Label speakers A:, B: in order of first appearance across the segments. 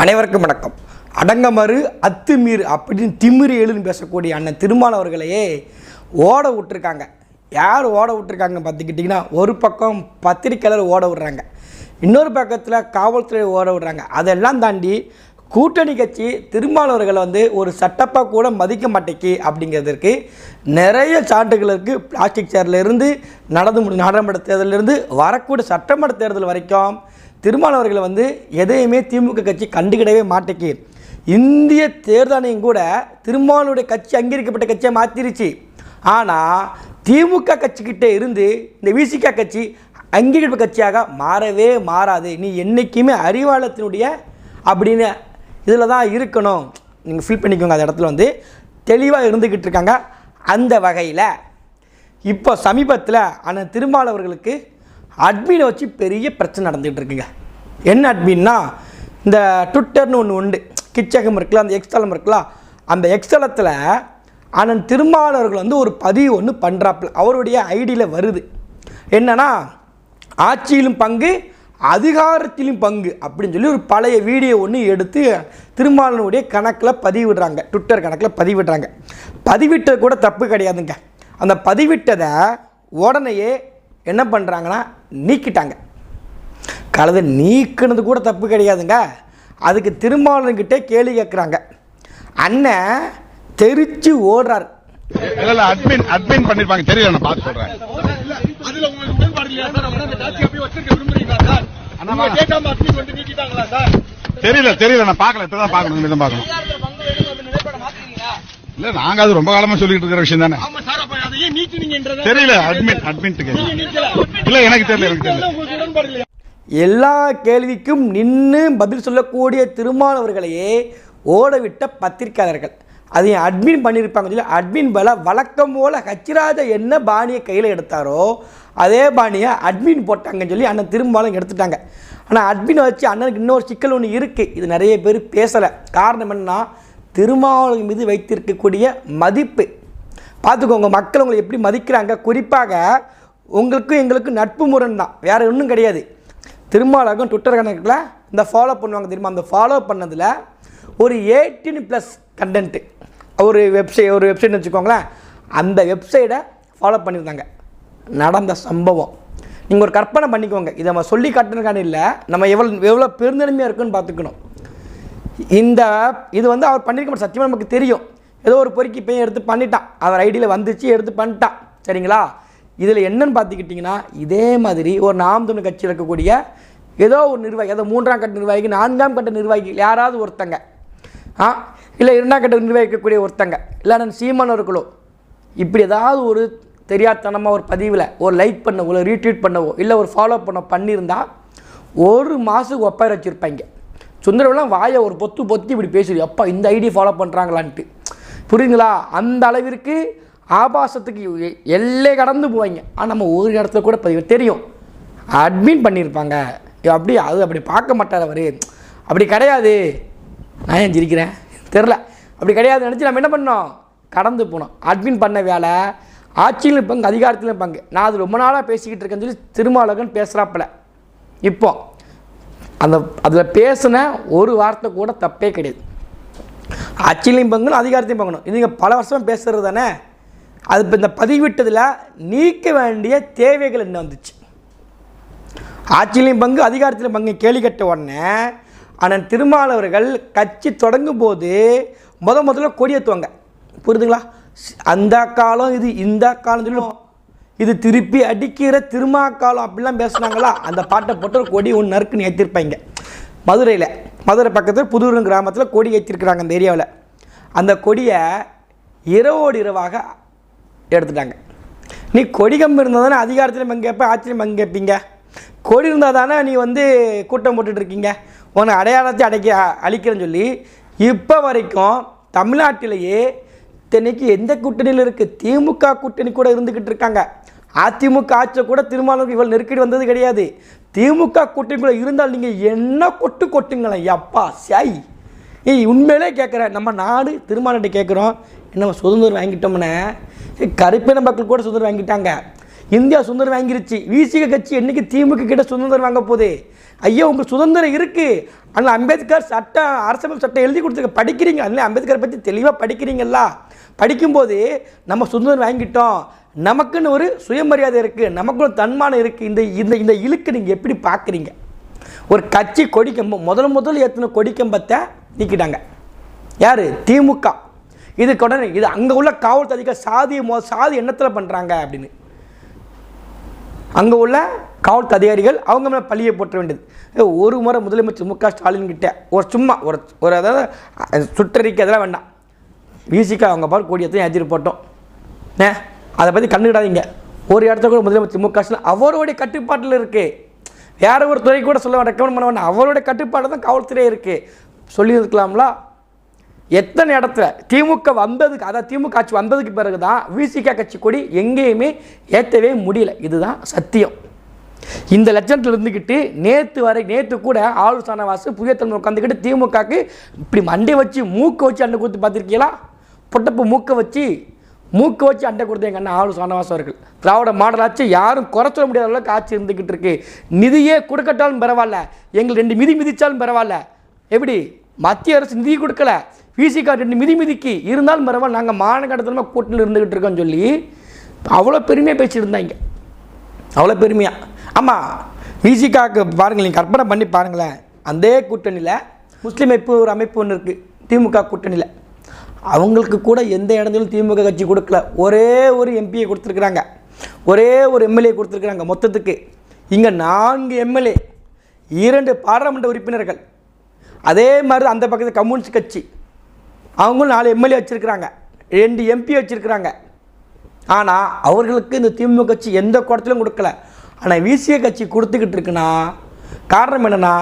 A: அனைவருக்கும் வணக்கம். அடங்கமறு அத்துமீறு அப்படின்னு திமிரு எழுன்னு பேசக்கூடிய அண்ணன் திருமால் அவர்களையே ஓட விட்டுருக்காங்க. யார் ஓட விட்டுருக்காங்க பார்த்துக்கிட்டிங்கன்னா ஒரு பக்கம் பத்திரிக்கையாளர் ஓட விடுறாங்க. இன்னொரு பக்கத்தில் காவல்துறை ஓட விடுறாங்க. அதெல்லாம் தாண்டி கூட்டணி கட்சி திருமாவளவர்களை வந்து ஒரு சட்டப்பாக கூட மதிக்க மாட்டேக்கு அப்படிங்கிறதுக்கு நிறைய சான்றுகள் இருக்குது பிளாஸ்டிக் சேர்லேருந்து நடந்து முடி நாடாளுமன்ற தேர்தலிருந்து வரக்கூடிய சட்டமன்ற தேர்தல் வரைக்கும் திருமாவளவர்களை வந்து எதையுமே திமுக கட்சி கண்டுக்கிடவே மாட்டேக்கு. இந்திய தேர்தலையும் கூட திருமாவளவுடைய கட்சி அங்கீகரிக்கப்பட்ட கட்சியை மாற்றிருச்சு ஆனால் திமுக கட்சிக்கிட்ட இருந்து இந்த விசிக கட்சி அங்கீகரிப்பு கட்சியாக மாறவே மாறாது. நீ என்றைக்குமே அறிவாளத்தினுடைய அப்படின்னு இதில் தான் இருக்கணும். நீங்கள் ஃபீல் பண்ணிக்கோங்க அந்த இடத்துல வந்து தெளிவாக இருந்துக்கிட்டு இருக்காங்க அந்த வகையில். இப்போ சமீபத்தில் ஆனால் திருமாவளவர்களுக்கு அட்மினை வச்சு பெரிய பிரச்சனை நடந்துகிட்டு இருக்குங்க. என்ன அட்மின்னா இந்த ட்விட்டர்னு ஒன்று உண்டு. கிச்சகம் இருக்குல்ல அந்த எக்ஸ்தலம் இருக்குல்ல அந்த எக்ஸ்தலத்தில் அண்ணன் திருமாவளவர்கள் வந்து ஒரு பதிவு ஒன்று பண்ணுறாப்புல அவருடைய ஐடியில் வருது. என்னன்னா ஆட்சியிலும் பங்கு அதிகாரத்திலும் பங்கு அப்படின்னு சொல்லி ஒரு பழைய வீடியோ ஒன்று எடுத்து திருமாவளவனுடைய கணக்கில் பதிவிடுறாங்க. ட்விட்டர் கணக்கில் பதிவிடுறாங்க. பதிவிட்டது கூட தப்பு கிடையாதுங்க. அந்த பதிவிட்டதை உடனேயே என்ன பண்ணுறாங்கன்னா நீக்கிட்டாங்க. கலதை நீக்கினது கூட தப்பு கிடையாதுங்க. அதுக்கு திருமாவளவன்கிட்ட கேள்வி கேட்குறாங்க அண்ணன் தெரிச்சு ஓடுறார்.
B: இல்ல இல்ல அட்மின் அட்மின் பண்ணிருப்பாங்க. தெரியல நான் பார்த்து சொல்றேன்.
C: அதுல உங்களுக்கு உடன்பாடு இல்லையா சார் அவங்க அந்த டாஸ்க் அப்படியே வச்சிருக்க விரும்புறீங்களா சார்
B: அண்ணா,
C: நீங்க கேட்காம அட்மிட் வந்து நீக்கிட்டாங்களா சார்
B: தெரியல தெரியல நான் பார்க்கல இப்பதான் பார்க்கணும் இனிமே தான் பார்க்கணும் இல்ல நாங்க அது ரொம்ப காலமா சொல்லிட்டு இருக்கிற விஷயம் தானே.
C: ஆமா சார் அப்ப
B: தெரியல அட்மின்
C: நீக்கல.
B: இல்ல எனக்கு தெரியல எனக்கு தெரியல.
A: எல்லா கேள்விக்கும் நின்று பதில் சொல்லக்கூடிய திருமாவளவர்களையே ஓடவிட்ட பத்திரிக்கையாளர்கள் அதையும் அட்மின் பண்ணியிருப்பாங்க சொல்லி அட்மின் பல வழக்கம் போல் ஹச்சிராஜா என்ன பாணியை கையில் எடுத்தாரோ அதே பாணியை அட்மின் போட்டாங்கன்னு சொல்லி அண்ணன் திருமாவளவன் எடுத்துட்டாங்க. ஆனால் அட்மினை வச்சு அண்ணனுக்கு இன்னொரு சிக்கல் ஒன்று இருக்குது இது நிறைய பேர் பேசலை. காரணம் என்னன்னா திருமாவளவன் மீது வைத்திருக்கக்கூடிய மதிப்பு பார்த்துக்கோங்க மக்கள் உங்களை எப்படி மதிக்கிறாங்க? குறிப்பாக உங்களுக்கும் எங்களுக்கும் நட்பு முரண் தான் வேறு ஒன்றும் கிடையாது. திருமாவளவன் ட்விட்டர் கணக்கில் இந்த ஃபாலோ பண்ணுவாங்க தெரியுமா? அந்த ஃபாலோ பண்ணதில் ஒரு எயிட்டீன் ப்ளஸ் கண்டென்ட்டு ஒரு வெப்சைட் ஒரு வெப்சைட்னு வச்சுக்கோங்களேன். அந்த வெப்சைட்டை ஃபாலோ பண்ணியிருந்தாங்க. நடந்த சம்பவம். நீங்கள் ஒரு கற்பனை பண்ணிக்கோங்க. இதை நம்ம சொல்லி காட்டுறதுக்கான இல்லை. நம்ம எவ்வளோ எவ்வளோ பெருந்தன்மையாக இருக்குன்னு பார்த்துக்கணும். இந்த இது வந்து அவர் பண்ணியிருக்க சத்தியமாக நமக்கு தெரியும். ஏதோ ஒரு பொறுக்கி பையன் எடுத்து பண்ணிட்டான். அவர் ஐடியில் வந்துச்சு எடுத்து பண்ணிட்டான். சரிங்களா? இதில் என்னன்னு பார்த்துக்கிட்டிங்கன்னா இதே மாதிரி ஒரு நாம் தமிழ் கட்சியில் இருக்கக்கூடிய ஏதோ ஒரு நிர்வாகி ஏதோ மூன்றாம் கட்ட நிர்வாகி நான்காம் கட்ட நிர்வாகி யாராவது ஒருத்தங்க. ஆ? இல்லை இரண்டாம் கட்ட நிர்வகிக்கக்கூடிய ஒருத்தங்க. இல்லை நான் சீமான் இருக்கலோ இப்படி ஏதாவது ஒரு தெரியாதனமாக ஒரு பதிவில் ஒரு லைக் பண்ணவோ இல்லை ரீட்வீட் பண்ணவோ இல்லை ஒரு ஃபாலோ பண்ண பண்ணியிருந்தால் ஒரு மாதத்துக்கு ஒப்பாயிரம் வச்சுருப்பாங்க. சுந்தரவெல்லாம் வாயை ஒரு பொத்து பொத்தி இப்படி பேசுது. அப்பா இந்த ஐடி ஃபாலோ பண்ணுறாங்களான்ட்டு புரியுங்களா அந்த அளவிற்கு ஆபாசத்துக்கு எல்லை கடந்து போவாங்க. ஆனால் நம்ம ஒரு இடத்துல கூட பதிவு தெரியும். அட்மின் பண்ணியிருப்பாங்க. அப்படி அது அப்படி பார்க்க மாட்டார் அவர். அப்படி கிடையாது. நான் ஏன் சிரிக்கிறேன் தெரில அப்படி கிடையாது நினச்சி நம்ம என்ன பண்ணோம் கடந்து போனோம் அட்மின் பண்ண வேலை ஆட்சியிலும் இருப்பாங்க அதிகாரத்திலும் பங்கு. நான் அது ரொம்ப நாளாக பேசிக்கிட்டு இருக்கேன்னு சொல்லி திருமாவளவன் பேசுகிறாப்புல இப்போ அந்த அதில் பேசின ஒரு வார்த்தை கூட தப்பே கிடையாது. ஆட்சியிலையும் பங்கணும் அதிகாரத்தையும் பங்கணும் இது நீங்கள் பல வருஷமாக பேசுகிறது தானே? அது இப்போ இந்த பதிவிட்டதில் நீக்க வேண்டிய தேவைகள் என்ன வந்துச்சு? ஆட்சியிலையும் பங்கு அதிகாரத்திலையும் பங்கு கேள்வி கட்ட உடனே ஆனால் திருமாவளவர்கள் கட்சி தொடங்கும் போது முத முதல்ல கொடியேற்றுவாங்க புரியுதுங்களா? அந்த காலம் இது இந்த காலம் சொல்லுவோம் இது திருப்பி அடிக்கிற திருமா காலம் அப்படிலாம் பேசுனாங்களா? அந்த பாட்டை போட்டு ஒரு கொடி ஒன்று நறுக்குன்னு ஏற்றிருப்பாங்க மதுரையில் மதுரை பக்கத்தில் புதூர் கிராமத்தில் கொடி ஏற்றிருக்கிறாங்க அந்த ஏரியாவில். அந்த கொடியை இரவோடு இரவாக எடுத்துட்டாங்க. நீ கொடிகம் இருந்தால் தானே அதிகாரத்திலும் பங்கு கேட்ப ஆச்சரியம் பங்கு கேட்பீங்க. கொடி இருந்தால் தானே நீ வந்து கூட்டம் போட்டுட்ருக்கீங்க உனக்கு அடையாளத்தை அடைக்க அழிக்கிறேன்னு சொல்லி இப்போ வரைக்கும் தமிழ்நாட்டிலேயே இத்தனைக்கு எந்த கூட்டணியில் இருக்குது திமுக கூட்டணி கூட இருந்துக்கிட்டு இருக்காங்க. அதிமுக ஆட்சியில் கூட திருமாவளவுக்கு இவ்வளோ நெருக்கடி வந்தது கிடையாது. திமுக கூட்டணிக்குள்ளே இருந்தால் நீங்கள் என்ன கொட்டு கொட்டுங்களேன் எப்பா சாய். ஏய் உண்மையிலே கேட்குறேன். நம்ம நாடு திருமாவளவன்ட்ட கேட்குறோம். நம்ம சுதந்திரம் வாங்கிட்டோம்னே? கருப்பின மக்கள் கூட சுதந்திரம் வாங்கிட்டாங்க. இந்தியா சுதந்திரம் வாங்கிருச்சு. விசிக கட்சி என்னைக்கு திமுக கிட்ட சுதந்திரம் வாங்க போகுது? ஐயா உங்களுக்கு சுதந்திரம் இருக்குது ஆனால் அம்பேத்கர் சட்டம் அரசமைப்பு சட்டம் எழுதி கொடுத்துருக்க படிக்கிறீங்க. அதனால் அம்பேத்கரை பற்றி தெளிவாக படிக்கிறீங்களா படிக்கும்போது நம்ம சுதந்திரம் வாங்கிட்டோம். நமக்குன்னு ஒரு சுயமரியாதை இருக்குது நமக்குன்னு தன்மானம் இருக்குது இந்த இந்த இந்த இழுக்கு நீங்கள் எப்படி பார்க்குறீங்க? ஒரு கட்சி கொடிக்கம்பம் முதல் முதல் ஏற்றின கொடிக்கம்பத்தை நீக்கிட்டாங்க. யார்? திமுக. இதுக்கு உடனே இது அங்கே உள்ள காவல் அதிகாரி சாதி மோ சாதி எண்ணத்தில் பண்ணுறாங்க அப்படின்னு. அங்கே உள்ள காவல் அதிகாரிகள் அவங்க மேலே பழியை போட்ட வேண்டியது. ஒரு முறை முதலமைச்சர் மு க ஸ்டாலின் கிட்ட ஒரு சும்மா ஒரு ஒரு அதாவது சுற்றறிக்கை அதெல்லாம் வேண்டாம். விசிக்கா அவங்க பாரு கோடியத்தையும் எத்தனை போட்டோம். ஏ அதை பற்றி கண்டுக்கிடாதீங்க. ஒரு இடத்துல கூட முதலமைச்சர் மு க ஸ்டாலின் அவருடைய கட்டுப்பாட்டில் இருக்குது வேற ஒரு துறை கூட சொல்ல ரெக்கமெண்ட் பண்ண வேண்டாம். அவருடைய கட்டுப்பாடு தான் காவல்துறை இருக்குது சொல்லியிருக்கலாம்ல? எத்தனை இடத்துல? திமுக வந்ததுக்கு அதாவது திமுக ஆட்சி வந்ததுக்கு பிறகு தான் விசிகா கட்சி கொடி எங்கேயுமே ஏற்றவே முடியல. இதுதான் சத்தியம். இந்த லட்சத்தில் இருந்துக்கிட்டு நேற்று வரை நேற்று கூட ஆளு வாசு புதிய தலைமை உட்காந்துக்கிட்டு திமுகக்கு இப்படி மண்டை வச்சு மூக்கை வச்சு அண்டை கொடுத்து பார்த்துருக்கீங்களா? புட்டப்பு மூக்கை வச்சு மூக்கு வச்சு அண்டை கொடுத்த எங்கள் அண்ணன் ஆளு சானவாசம் அவர்கள். திராவிட மாடலாச்சு யாரும் குறை சொல்ல முடியாத அளவுக்கு ஆட்சி இருந்துக்கிட்டு இருக்கு. நிதியே கொடுக்கட்டாலும் பரவாயில்ல. எங்களுக்கு ரெண்டு மிதி மிதித்தாலும் பரவாயில்ல. எப்படி? மத்திய அரசு நிதி கொடுக்கல. விசிகா ரெண்டு மிதி மிதிக்கு. இருந்தாலும் பரவாயில்ல நாங்கள் மாநகரத்தில் கூட்டணியில் இருந்துக்கிட்டு இருக்கோம்னு சொல்லி அவ்வளோ பெருமையாக பேசிட்டு இருந்தாங்க. அவ்வளோ பெருமையாக ஆமாம் விசிகாக்கு பாருங்கள் நீங்கள் கற்பனை பண்ணி பாருங்களேன். அந்த கூட்டணியில் முஸ்லீம் அமைப்பு ஒரு அமைப்பு ஒன்று இருக்குது திமுக கூட்டணியில். அவங்களுக்கு கூட எந்த இடத்துலையும் திமுக கட்சி கொடுக்கல. ஒரே ஒரு எம்பியை கொடுத்துருக்குறாங்க. ஒரே ஒரு எம்எல்ஏ கொடுத்துருக்குறாங்க மொத்தத்துக்கு. இங்கே நான்கு எம்எல்ஏ இரண்டு பாராளுமன்ற உறுப்பினர்கள். அதே மாதிரி அந்த பக்கத்தில் கம்யூனிஸ்ட் கட்சி. அவங்களும் நாலு எம்எல்ஏ வச்சுருக்குறாங்க. ரெண்டு எம்பி வச்சுருக்குறாங்க. ஆனால் அவர்களுக்கு இந்த திமுக கட்சி எந்த குடத்திலும் கொடுக்கல. ஆனால் விசிய கட்சி கொடுத்துக்கிட்டு இருக்குன்னா காரணம் என்னென்னா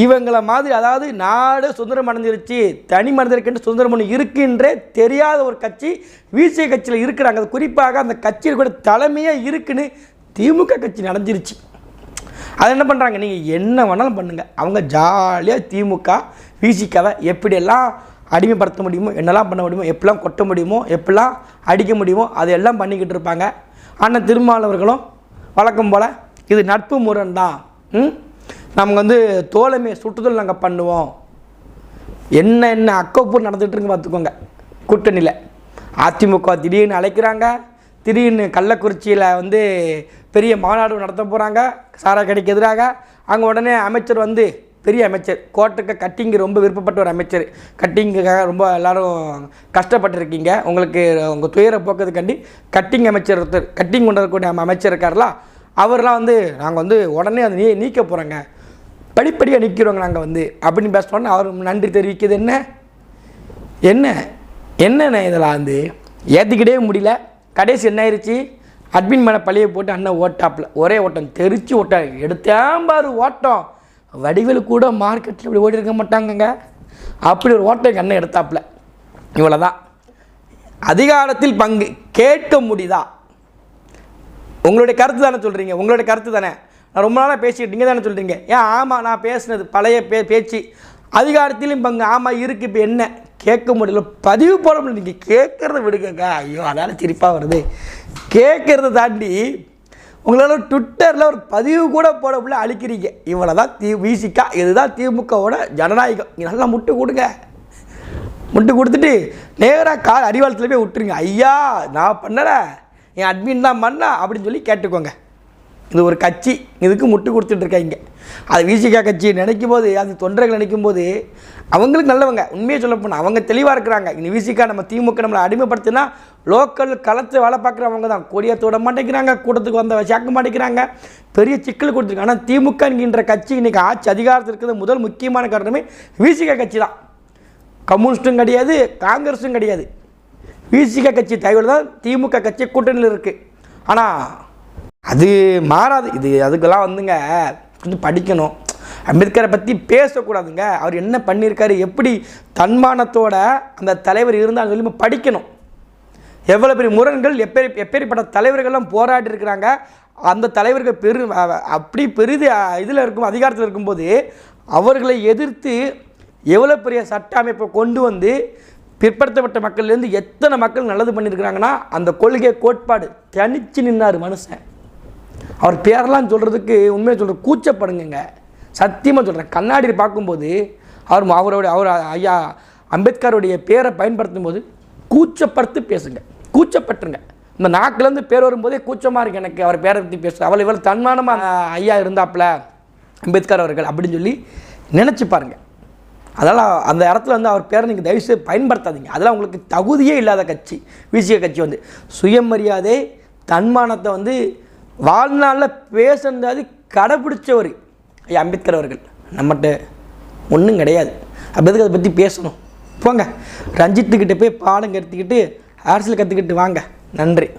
A: இவங்கள மாதிரி அதாவது நாடு சுதந்திரம் அடைஞ்சிருச்சு தனி மனிதருக்கு சுதந்திரம் ஒன்று இருக்குன்றே தெரியாத ஒரு கட்சி விசிய கட்சியில் இருக்கிறாங்க. அது குறிப்பாக அந்த கட்சியில் கூட தலைமையாக இருக்குன்னு திமுக கட்சி நடந்துருச்சு. அதை என்ன பண்ணுறாங்க நீங்கள் என்ன வேணாலும் பண்ணுங்கள் அவங்க ஜாலியாக திமுக விசிகாவை எப்படியெல்லாம் அடிமைப்படுத்த முடியுமோ என்னெல்லாம் பண்ண முடியுமோ எப்படிலாம் கொட்ட முடியுமோ எப்படிலாம் அடிக்க முடியுமோ அதையெல்லாம் பண்ணிக்கிட்டு இருப்பாங்க. ஆனால் திருமாவளவர்களும் வழக்கம் போல் இது நட்பு முரண் தான். ம்? நமக்கு வந்து தோழமை சுற்றுதல் நாங்கள் பண்ணுவோம். என்ன என்ன அக்கப்பூர் நடந்துட்டு இருக்கு பார்த்துக்கோங்க. கூட்டணியில். அதிமுக திடீர்னு அழைக்கிறாங்க. திடீர்னு கள்ளக்குறிச்சியில் வந்து பெரிய மாநாடு நடத்த போகிறாங்க சாரா கடைக்கு எதிராக. அங்கே உடனே அமைச்சர் வந்து பெரிய அமைச்சர் கோட்டுக்கு கட்டிங்கு ரொம்ப விருப்பப்பட்ட ஒரு அமைச்சர். கட்டிங்குக்காக ரொம்ப எல்லோரும் கஷ்டப்பட்டிருக்கீங்க. உங்களுக்கு உங்கள் துயரை போக்குறதுக்காண்டி கட்டிங் அமைச்சர் ஒருத்தர் கட்டிங் கொண்டு வரக்கூடிய அமைச்சர் இருக்கார்ல அவர்லாம் வந்து நாங்கள் வந்து உடனே அதை நீ நீக்க போகிறோங்க படிப்படியாக நிற்கிறோங்க நாங்கள் வந்து. அப்படின்னு பேசினோன்னே அவர் நன்றி தெரிவிக்கிறது என்ன? என்ன? என்னண்ணே இதெல்லாம் வந்து? ஏற்றிக்கிட்டே முடியல. கடைசி என்ன ஆயிடுச்சு அட்மின் மேலே பழிய போட்டு அண்ணன் ஓட்டாப்பில். ஒரே ஓட்டம். தெரிச்சு ஓட்டாரு எடுத்தேன் பாரு ஓட்டம். வடிவில் கூட மார்க்கெட்டில் இப்படி ஓடி இருக்க மாட்டாங்கங்க. அப்படி ஒரு ஓட்டம் எங்கள் அண்ணன் எடுத்தாப்புல. இவ்வளோதான் அதிகாரத்தில் பங்கு. கேட்க முடியுதா உங்களுடைய கருத்து தானே சொல்கிறீங்க உங்களுடைய கருத்து தானே. நான் ரொம்ப நாளாக பேசிக்கிட்டு நீங்கள் தானே சொல்கிறீங்க ஏன் ஆமாம் நான் பேசுனது பழைய பே பேச்சு. அதிகாரத்திலும் பங்கு. ஆமாம் இருக்குது இப்போ என்ன? கேட்க முடியல பதிவு போட முடியல. நீங்கள் கேட்குறத விடுங்கக்கா. ஐயோ அதனால் சிரிப்பாக வருது. கேட்குறத தாண்டி உங்களால் ட்விட்டரில் ஒரு பதிவு கூட போட முடியல. அழிக்கிறீங்க. இவ்வளோ தான் தி விசிக்கா இதுதான் திமுகவோட ஜனநாயகம். நீ நல்லா முட்டு கொடுங்க. முட்டு கொடுத்துட்டு நேராக கால் அடிவாளத்தில் போய் விட்டுருங்க. ஐயா நான் பண்ணலை. என் அட்மின் தான் பண்ணா அப்படின்னு சொல்லி கேட்டுக்கோங்க. இது ஒரு கட்சி. இதுக்கு முட்டு கொடுத்துட்ருக்காங்க அது விசிகா கட்சி நினைக்கும் போது அது தொண்டர்கள் நினைக்கும் போது அவங்களுக்கு நல்லவங்க. உண்மையை சொல்ல போனால் அவங்க தெளிவாக இருக்கிறாங்க. இந்த விசிகா நம்ம திமுக நம்மளை அடிமைப்படுத்தினா லோக்கல் களத்து வேலை பார்க்குறவங்க தான். கொடியை விட மாட்டேங்கிறாங்க. கூட்டத்துக்கு வந்த சேர்க்க மாட்டேங்கிறாங்க. பெரிய சிக்கல் கொடுத்துருக்காங்க. ஆனால் திமுக என்கின்ற கட்சி இன்றைக்கி ஆட்சி அதிகாரத்தில் இருக்கிறது முதல் முக்கியமான காரணமே விசிகா கட்சி தான். கம்யூனிஸ்ட்டும் கிடையாது காங்கிரஸும் கிடையாது. விசிகா கட்சி தகவல் தான் திமுக கட்சி கூட்டணியில் இருக்குது ஆனால் அது மாறாது. இது அதுக்கெல்லாம் வந்துங்க கொஞ்சம் படிக்கணும். அம்பேத்கரை பற்றி பேசக்கூடாதுங்க. அவர் என்ன பண்ணியிருக்காரு எப்படி தன்மானத்தோட அந்த தலைவர் இருந்தால் சொல்லி படிக்கணும். எவ்வளோ பெரிய முரண்கள் எப்பேரி எப்பேரிப்பட்ட தலைவர்கள்லாம் போராடி இருக்கிறாங்க. அந்த தலைவர்கள் பெரு அப்படி பெரிது இதில் இருக்கும் அதிகாரத்தில் இருக்கும்போது அவர்களை எதிர்த்து எவ்வளோ பெரிய சட்ட அமைப்பை கொண்டு வந்து பிற்படுத்தப்பட்ட மக்கள்லேருந்து எத்தனை மக்கள் நல்லது பண்ணியிருக்கிறாங்கன்னா அந்த கொள்கை கோட்பாடு தனிச்சு நின்னார் மனுஷன். அவர் பேரெல்லாம் சொல்கிறதுக்கு உண்மையை சொல்கிற கூச்சப்படுங்க சத்தியமாக சொல்கிறேன் கண்ணாடியில் பார்க்கும்போது அவர் அவருடைய அவர் ஐயா அம்பேத்கருடைய பேரை பயன்படுத்தும் போது கூச்சப்படுத்து பேசுங்க. கூச்சப்பட்டுருங்க. இந்த நாக்கிலேருந்து பேர் வரும்போதே கூச்சமாக இருக்கு எனக்கு அவர் பேரை பற்றி பேச. அவள் இவ்வளோ தன்மானமாக ஐயா இருந்தாப்புல அம்பேத்கர் அவர்கள் அப்படின்னு சொல்லி நினச்சி பாருங்கள் அதனால் அந்த இடத்துல வந்து அவர் பேரை நீங்கள் தயவுசெய்து பயன்படுத்தாதீங்க. அதெல்லாம் உங்களுக்கு தகுதியே இல்லாத கட்சி விசிக கட்சி வந்து. சுயமரியாதை தன்மானத்தை வந்து வாழ்நாளில் பேசுனது கடைப்பிடிச்சவர். ஐயா அம்பேத்கர் அவர்கள். நம்மகிட்ட ஒன்றும் கிடையாது. அம்பேத்கர் அதை பற்றி பேசணும்? போங்க. ரஞ்சித்துக்கிட்ட போய் பாடம் கற்றுக்கிட்டு அரசியல் கற்றுக்கிட்டு வாங்க. நன்றி.